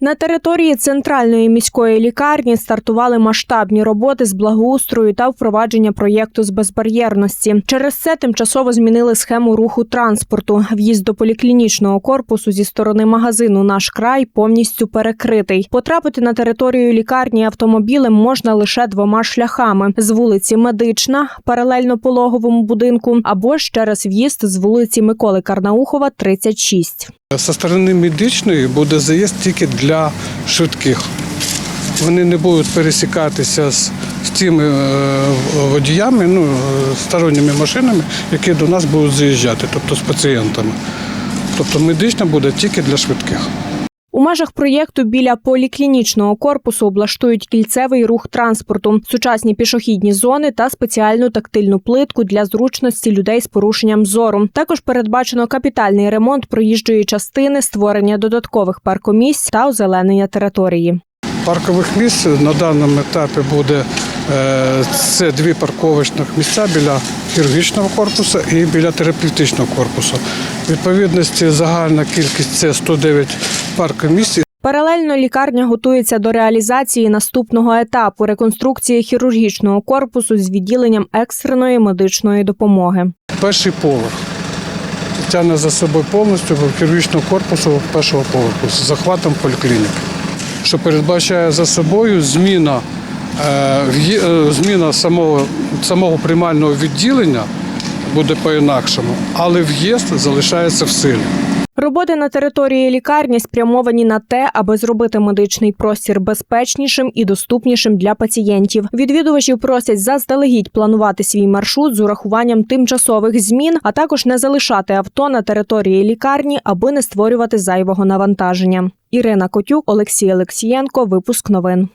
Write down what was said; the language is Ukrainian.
На території центральної міської лікарні стартували масштабні роботи з благоустрою та впровадження проєкту з безбар'єрності. Через це тимчасово змінили схему руху транспорту. В'їзд до поліклінічного корпусу зі сторони магазину Наш край повністю перекритий. Потрапити на територію лікарні автомобілем можна лише двома шляхами: з вулиці Медична, паралельно пологовому будинку, або ж через в'їзд з вулиці Миколи Карнаухова, 36. Со сторони медичної буде заїзд тільки для швидких. Вони не будуть пересікатися з, тими е, водіями, ну, е, сторонніми машинами, які до нас будуть заїжджати, тобто з пацієнтами. Тобто медична буде тільки для швидких. У межах проєкту біля поліклінічного корпусу облаштують кільцевий рух транспорту, сучасні пішохідні зони та спеціальну тактильну плитку для зручності людей з порушенням зору. Також передбачено капітальний ремонт проїжджої частини, створення додаткових паркомісць та озеленення території. Паркових місць на даному етапі буде е, це дві парковочних місця біля хірургічного корпусу і біля терапевтичного корпусу. Відповідності загальна кількість це 109 паркомісць. Паралельно лікарня готується до реалізації наступного етапу реконструкції хірургічного корпусу з відділенням екстреної медичної допомоги. Перший поверх тягне за собою повністю хірургічного корпусу першого поверху з захватом поліклініки, що передбачає за собою зміна, е, е, зміна самого, самого приймального відділення буде по-інакшому, але в'їзд залишається в силі. Роботи на території лікарні спрямовані на те, аби зробити медичний простір безпечнішим і доступнішим для пацієнтів. Відвідувачів просять заздалегідь планувати свій маршрут з урахуванням тимчасових змін, а також не залишати авто на території лікарні, аби не створювати зайвого навантаження. Ірина Котюк, Олексій Олексієнко. Випуск новин.